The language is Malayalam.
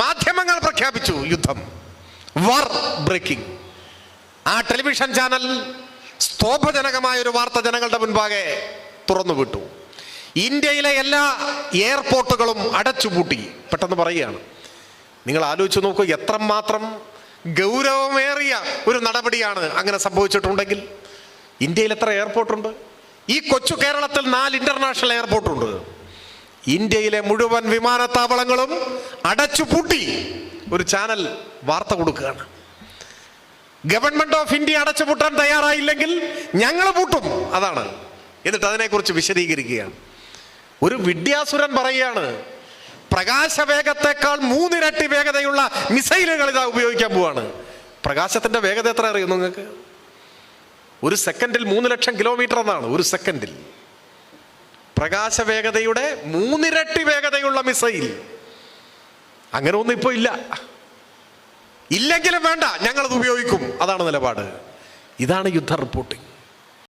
മാധ്യമങ്ങൾ പ്രഖ്യാപിച്ചു യുദ്ധം. വാർ ബ്രേക്കിംഗ് ആ ടെലിവിഷൻ ചാനൽ സ്തോഭജനകമായ ഒരു വാർത്ത ജനങ്ങളുടെ മുൻപാകെ തുറന്നുവിട്ടു. ഇന്ത്യയിലെ എല്ലാ എയർപോർട്ടുകളും അടച്ചുപൂട്ടി. പെട്ടെന്ന് പറയുകയാണ്. നിങ്ങൾ ആലോചിച്ച് നോക്കൂ എത്രമാത്രം ഗൗരവമേറിയ ഒരു നടപടിയാണ് അങ്ങനെ സംഭവിച്ചിട്ടുണ്ടെങ്കിൽ. ഇന്ത്യയിൽ എത്ര എയർപോർട്ടുണ്ട് ഈ കൊച്ചു കേരളത്തിൽ നാല് ഇന്റർനാഷണൽ എയർപോർട്ടുണ്ട് ഇന്ത്യയിലെ മുഴുവൻ വിമാനത്താവളങ്ങളും അടച്ചുപൂട്ടി ഒരു ചാനൽ വാർത്ത കൊടുക്കുകയാണ്. ഗവൺമെന്റ് ഓഫ് ഇന്ത്യ അടച്ചുപൂട്ടാൻ തയ്യാറായില്ലെങ്കിൽ ഞങ്ങൾ പൂട്ടും. അതാണ്. എന്നിട്ട് അതിനെക്കുറിച്ച് വിശദീകരിക്കുകയാണ്. ഒരു വിദ്യാസുരൻ പറയുകയാണ് പ്രകാശവേഗത്തെക്കാൾ മൂന്നിരട്ടി വേഗതയുള്ള മിസൈലുകൾ ഇതാ ഉപയോഗിക്കാൻ പോവാണ്. പ്രകാശത്തിന്റെ വേഗത എത്ര അറിയുന്നു നിങ്ങൾക്ക്? ഒരു സെക്കൻഡിൽ മൂന്ന് ലക്ഷം കിലോമീറ്റർ എന്നാണ്. ഒരു സെക്കൻഡിൽ. പ്രകാശവേഗതയുടെ മൂന്നിരട്ടി വേഗതയുള്ള മിസൈൽ. അങ്ങനെ ഒന്നും ഇപ്പോൾ ഇല്ല. ഇല്ലെങ്കിലും വേണ്ട ഞങ്ങളത് ഉപയോഗിക്കും. അതാണ് നിലപാട്. ഇതാണ് യുദ്ധ റിപ്പോർട്ടിംഗ്.